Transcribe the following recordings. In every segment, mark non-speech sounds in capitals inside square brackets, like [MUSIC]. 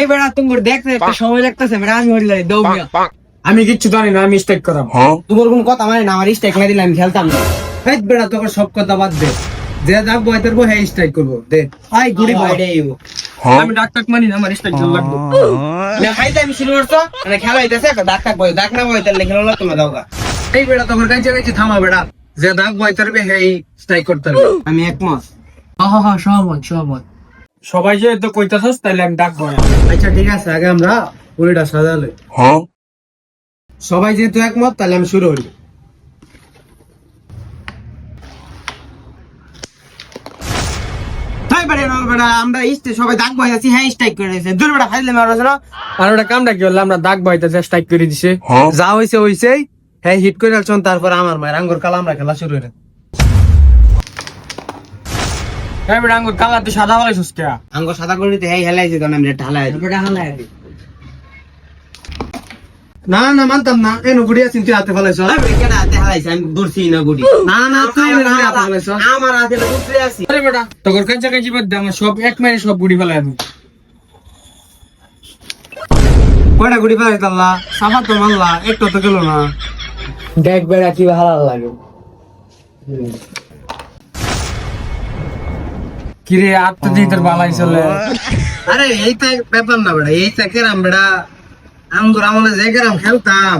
এই বেড়া দেখতে একটা সময় লাগতেছে আমি কিচ্ছু জানি না আমি স্ট্রাইক করাম। তোমার কোন কথা মানে না আমার স্টেক না দিলে আমি খেলতাম না। এই বেড়া তোকে সব কথা বাদ দে। যে যাক বয় তোর হ্যাঁ স্ট্রাইক করব। দে আই গুড়ি ভাই আমি ডাক্তার মানি না আমার স্ট্রাইক খেলা লাগবে। না খাইতে আমি শুরু করছ। মানে খেলা হইতেছে একটা ডাক টাক বই ডাক না বই তাহলে খেলা লাগতো না দাও এই বেড়া তোর কাছে কাছে থামা বেড়া। যে দাগ বয় তোর হ্যাঁ স্ট্রাইক করতে হবে। আমি একমত। হ্যাঁ হ্যাঁ হ্যাঁ সহমত সহমত। সবাই যে তো কইতাছস তাহলে আমি ডাক বয় আচ্ছা ঠিক আছে আগে আমরা পুরিটা সাজালে সবাই যেহেতু একমত তাহলে আমি শুরু হইল তাই বেড়ে আমরা সবাই বই হ্যাঁ স্ট্রাইক করে দিয়েছে দূর বেড়া ফাইলে মারো না আর ওটা কামটা কি হলো? আমরা দাগ স্ট্রাইক করে দিছে। যা হইছে হইছে হ্যাঁ হিট করে তারপর আমার মায়ের আঙ্গুর কালা আমরা খেলা শুরু হইল হ্যাঁ বেটা আঙ্গুর কালা তুই সাদা বলে সুস্কিয়া আঙ্গ সাদা করে দিতে হেলাইছে তখন আমি ঢালাই বেটা হালাই না না মানতাম না। এই নুগুড়ি আছিস তুই হাতে ফেলাইছ। কেডা হাতে হালাইছে? আমি দূরছি না গুড়ি। না না তুই হাতে ফেলাইছ। আমার হাতে আছি। আরে বেটা তোর কাছে কাছে বাদ দে আমার সব এক মাইনে সব গুড়ি ফেলাই আমি কয়টা গুড়ি ফেলাই তাল্লা সাফা তো মারলা একটু তো গেল না। দেখ বেড়া কি ভালো লাগে। কিরে আর তো দিয়ে তোর বালাই চলে। [LAUGHS] আরে এইটা ব্যাপার না বেড়া এইটা কেরাম বেড়া আঙ্গুর আমলে যে কেরাম খেলতাম।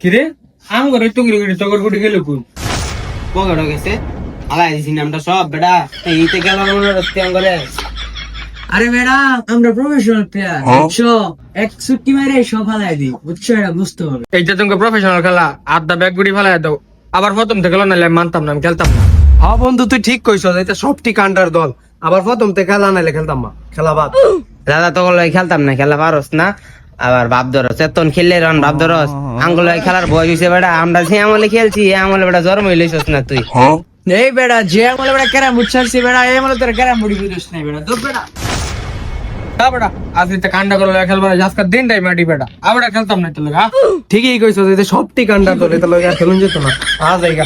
কিরে আম করে টুকরি করে টকর গুড়ি গেল কোন? বগড় গেছে আলাই দিছি নামটা সব বেড়া। এইতে গেল মনে রাখতে আরে বেড়া আমরা প্রফেশনাল প্লেয়ার বুঝছ? এক ছুটি মারে সব হালাই দিই বুঝছ? এটা বুঝতে হবে। এইটা তোমাকে প্রফেশনাল খেলা আধা ব্যাগ গুড়ি ফেলাই দাও। আবার প্রথম থেকে আমি মানতাম না আমি খেলতাম না। হ্যাঁ বন্ধু তুই ঠিক কইছ এটা সবটি কান্ডার দল। আবার প্রথম থেকে খেলা নাইলে খেলতাম না খেলা বাদ। দাদা তো খেলতাম না খেলা পারস না। আবার বাপ ধরস এতন খেললে রন বাপ ধরস। আঙ্গুল খেলার বয়স হইছে বেড়া আমরা যে আমলে খেলছি এ আমলে বেড়া জন্ম হইলেছিস না তুই। এই বেড়া যে আমলে বেড়া ক্যারাম বুট ছাড়ছি বেড়া এই আমলে তোর ক্যারাম বুড়ি বুঝিস নাই বেড়া দূর বেড়া। করে তাহলে মাটি বেটা। খেলতাম ঠিকই কইছ যে সবটি কান্ডা এটা লগে খেলুন যেত না। আজ জায়গা।